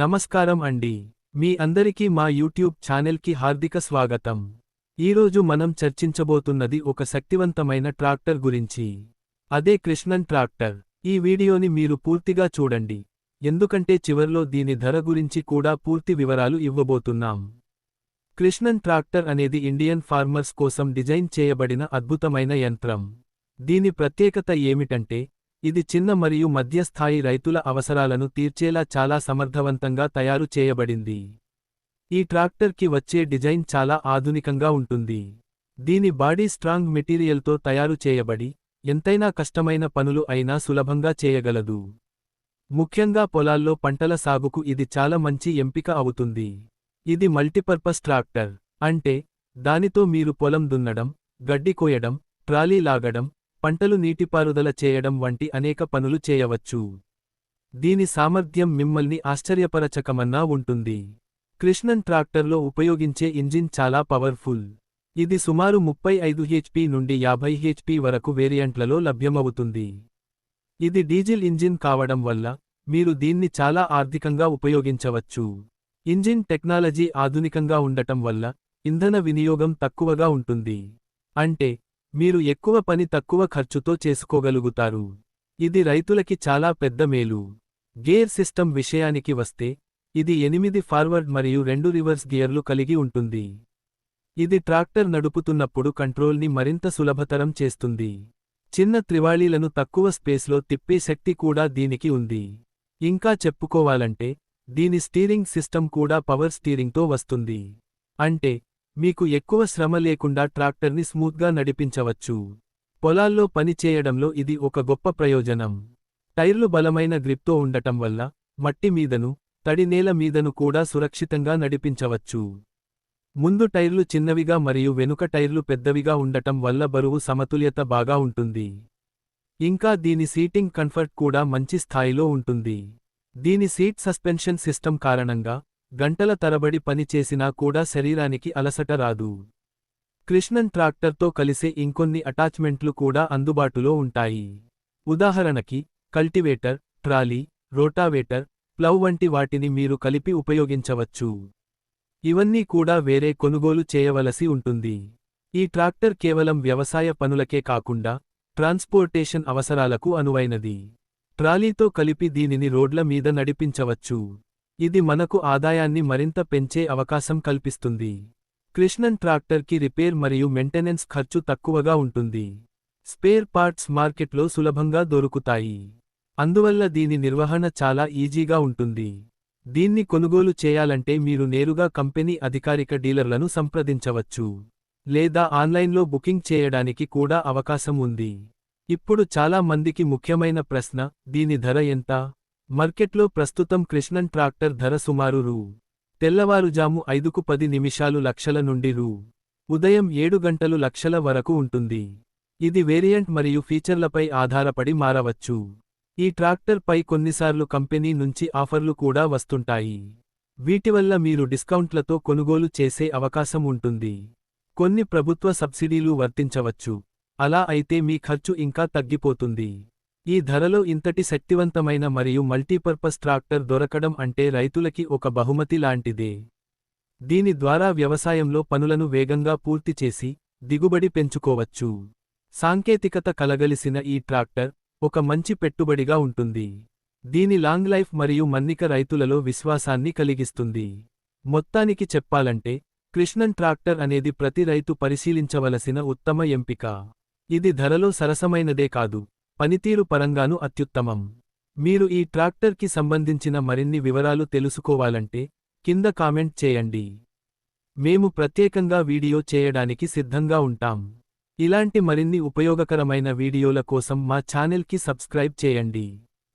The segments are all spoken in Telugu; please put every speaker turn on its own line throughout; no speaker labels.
నమస్కారం అండి. మీ అందరికీ మా యూట్యూబ్ ఛానల్కి హార్దిక స్వాగతం. ఈరోజు మనం చర్చించబోతున్నది ఒక శక్తివంతమైన ట్రాక్టర్ గురించి. అదే కృష్ణన్ ట్రాక్టర్. ఈ వీడియోని మీరు పూర్తిగా చూడండి. ఎందుకంటే చివర్లో దీని ధర గురించి కూడా పూర్తి వివరాలు ఇవ్వబోతున్నాం. కృష్ణన్ ట్రాక్టర్ అనేది ఇండియన్ ఫార్మర్స్ కోసం డిజైన్ చేయబడిన అద్భుతమైన యంత్రం. దీని ప్రత్యేకత ఏమిటంటే ఇది చిన్న మరియు మధ్యస్థాయి రైతుల అవసరాలను తీర్చేలా చాలా సమర్థవంతంగా తయారు చేయబడింది. ఈ ట్రాక్టర్కి వచ్చే డిజైన్ చాలా ఆధునికంగా ఉంటుంది. దీని బాడీ స్ట్రాంగ్ మెటీరియల్తో తయారు చేయబడి ఎంతైనా కష్టమైన పనులు అయినా సులభంగా చేయగలదు. ముఖ్యంగా పొలాల్లో పంటల సాగుకు ఇది చాలా మంచి ఎంపిక అవుతుంది. ఇది మల్టీపర్పస్ ట్రాక్టర్. అంటే దానితో మీరు పొలం దున్నడం గడ్డి కోయడం ట్రాలీ లాగడం పంటలు నీటిపారుదల చేయడం వంటి అనేక పనులు చేయవచ్చు. దీని సామర్థ్యం మిమ్మల్ని ఆశ్చర్యపరచకమన్నా ఉంటుంది. కృష్ణన్ ట్రాక్టర్లో ఉపయోగించే ఇంజిన్ చాలా పవర్ఫుల్. ఇది సుమారు ముప్పై ఐదు హెచ్పి నుండి యాభై హెచ్పి వరకు వేరియంట్లలో లభ్యమవుతుంది. ఇది డీజిల్ ఇంజిన్ కావడం వల్ల మీరు దీన్ని చాలా ఆర్థికంగా ఉపయోగించవచ్చు. ఇంజిన్ టెక్నాలజీ ఆధునికంగా ఉండటం వల్ల ఇంధన వినియోగం తక్కువగా ఉంటుంది. అంటే మీరు ఎక్కువ పని తక్కువ ఖర్చుతో చేసుకోగలుగుతారు. ఇది రైతులకి చాలా పెద్ద మేలు. గేర్ సిస్టమ్ విషయానికి వస్తే ఇది ఎనిమిది ఫార్వర్డ్ మరియు రెండు రివర్స్ గియర్లు కలిగి ఉంటుంది. ఇది ట్రాక్టర్ నడుపుతున్నప్పుడు కంట్రోల్ని మరింత సులభతరం చేస్తుంది. చిన్న త్రివాళీలను తక్కువ స్పేస్లో తిప్పే శక్తి కూడా దీనికి ఉంది. ఇంకా చెప్పుకోవాలంటే దీని స్టీరింగ్ సిస్టమ్ కూడా పవర్ స్టీరింగ్తో వస్తుంది. అంటే మీకు ఎక్కువ శ్రమ లేకుండా ట్రాక్టర్ని స్మూత్గా నడిపించవచ్చు. పొలాల్లో పని చేయడంలో ఇది ఒక గొప్ప ప్రయోజనం. టైర్లు బలమైన గ్రిప్తో ఉండటం వల్ల మట్టి మీదను తడి నేల మీదను కూడా సురక్షితంగా నడిపించవచ్చు. ముందు టైర్లు చిన్నవిగా మరియు వెనుక టైర్లు పెద్దవిగా ఉండటం వల్ల బరువు సమతుల్యత బాగా ఉంటుంది. ఇంకా దీని సీటింగ్ కంఫర్ట్ కూడా మంచి స్థాయిలో ఉంటుంది. దీని సీట్ సస్పెన్షన్ సిస్టమ్ కారణంగా గంటల తరబడి పనిచేసినా కూడా శరీరానికి అలసట రాదు. కృష్ణన్ ట్రాక్టర్తో కలిసే ఇంకొన్ని అటాచ్మెంట్లు కూడా అందుబాటులో ఉంటాయి. ఉదాహరణకి కల్టివేటర్ ట్రాలీ రోటావేటర్ ప్లవ్ వంటి వాటిని మీరు కలిపి ఉపయోగించవచ్చు. ఇవన్నీ కూడా వేరే కొనుగోలు చేయవలసి ఉంటుంది. ఈ ట్రాక్టర్ కేవలం వ్యవసాయ పనులకే కాకుండా ట్రాన్స్పోర్టేషన్ అవసరాలకు అనువైనది. ట్రాలీతో కలిపి దీనిని రోడ్ల మీద నడిపించవచ్చు. ఇది మనకు ఆదాయాన్ని మరింత పెంచే అవకాశం కల్పిస్తుంది. కృష్ణన్ ట్రాక్టర్కి రిపేర్ మరియు మెయింటెనెన్స్ ఖర్చు తక్కువగా ఉంటుంది. స్పేర్ పార్ట్స్ మార్కెట్లో సులభంగా దొరుకుతాయి. అందువల్ల దీని నిర్వహణ చాలా ఈజీగా ఉంటుంది. దీన్ని కొనుగోలు చేయాలంటే మీరు నేరుగా కంపెనీ అధికారిక డీలర్లను సంప్రదించవచ్చు. లేదా ఆన్లైన్లో బుకింగ్ చేయడానికి కూడా అవకాశం ఉంది. ఇప్పుడు చాలా మందికి ముఖ్యమైన ప్రశ్న దీని ధర ఎంత? మార్కెట్లో ప్రస్తుతం కృష్ణన్ ట్రాక్టర్ ధర సుమారు రూ. తెల్లవారుజాము ఐదుకు పది నిమిషాలు లక్షల నుండి రూ. ఉదయం ఏడు గంటలు లక్షల వరకు ఉంటుంది. ఇది వేరియంట్ మరియు ఫీచర్లపై ఆధారపడి మారవచ్చు. ఈ ట్రాక్టర్ పై కొన్నిసార్లు కంపెనీ నుంచి ఆఫర్లు కూడా వస్తుంటాయి. వీటివల్ల మీరు డిస్కౌంట్లతో కొనుగోలు చేసే అవకాశం ఉంటుంది. కొన్ని ప్రభుత్వ సబ్సిడీలు వర్తించవచ్చు. అలా అయితే మీ ఖర్చు ఇంకా తగ్గిపోతుంది. ఈ ధరలో ఇంతటి శక్తివంతమైన మరియు మల్టీపర్పస్ ట్రాక్టర్ దొరకడం అంటే రైతులకి ఒక బహుమతి లాంటిదే. దీని ద్వారా వ్యవసాయంలో పనులను వేగంగా పూర్తి చేసి దిగుబడి పెంచుకోవచ్చు. సాంకేతికత కలగలిసిన ఈ ట్రాక్టర్ ఒక మంచి పెట్టుబడిగా ఉంటుంది. దీని లాంగ్ లైఫ్ మరియు మన్నిక రైతులలో విశ్వాసాన్ని కలిగిస్తుంది. మొత్తానికి చెప్పాలంటే కృష్ణన్ ట్రాక్టర్ అనేది ప్రతి రైతు పరిశీలించవలసిన ఉత్తమ ఎంపిక. ఇది ధరలో సరసమైనదే కాదు. పనితీరు పరంగాను అత్యుత్తమం. మీరు ఈ ట్రాక్టర్కి సంబంధించిన మరిన్ని వివరాలు తెలుసుకోవాలంటే కింద కామెంట్ చేయండి. మేము ప్రత్యేకంగా వీడియో చేయడానికి సిద్ధంగా ఉంటాం. ఇలాంటి మరిన్ని ఉపయోగకరమైన వీడియోల కోసం మా ఛానల్కి సబ్స్క్రైబ్ చేయండి.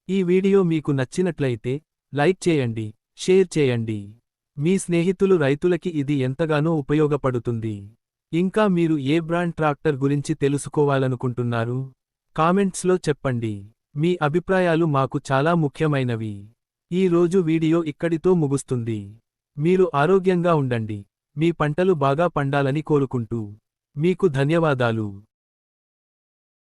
ఈ వీడియో మీకు నచ్చినట్లయితే లైక్ చేయండి షేర్ చేయండి. మీ స్నేహితులు రైతులకి ఇది ఎంతగానో ఉపయోగపడుతుంది. ఇంకా మీరు ఏ బ్రాండ్ ట్రాక్టర్ గురించి తెలుసుకోవాలనుకుంటున్నారు? కామెంట్స్లో చెప్పండి. మీ అభిప్రాయాలు మాకు చాలా ముఖ్యమైనవి. ఈ రోజు వీడియో ఇక్కడితో ముగుస్తుంది. మీరు ఆరోగ్యంగా ఉండండి. మీ పంటలు బాగా పండాలని కోరుకుంటూ. మీకు ధన్యవాదాలు.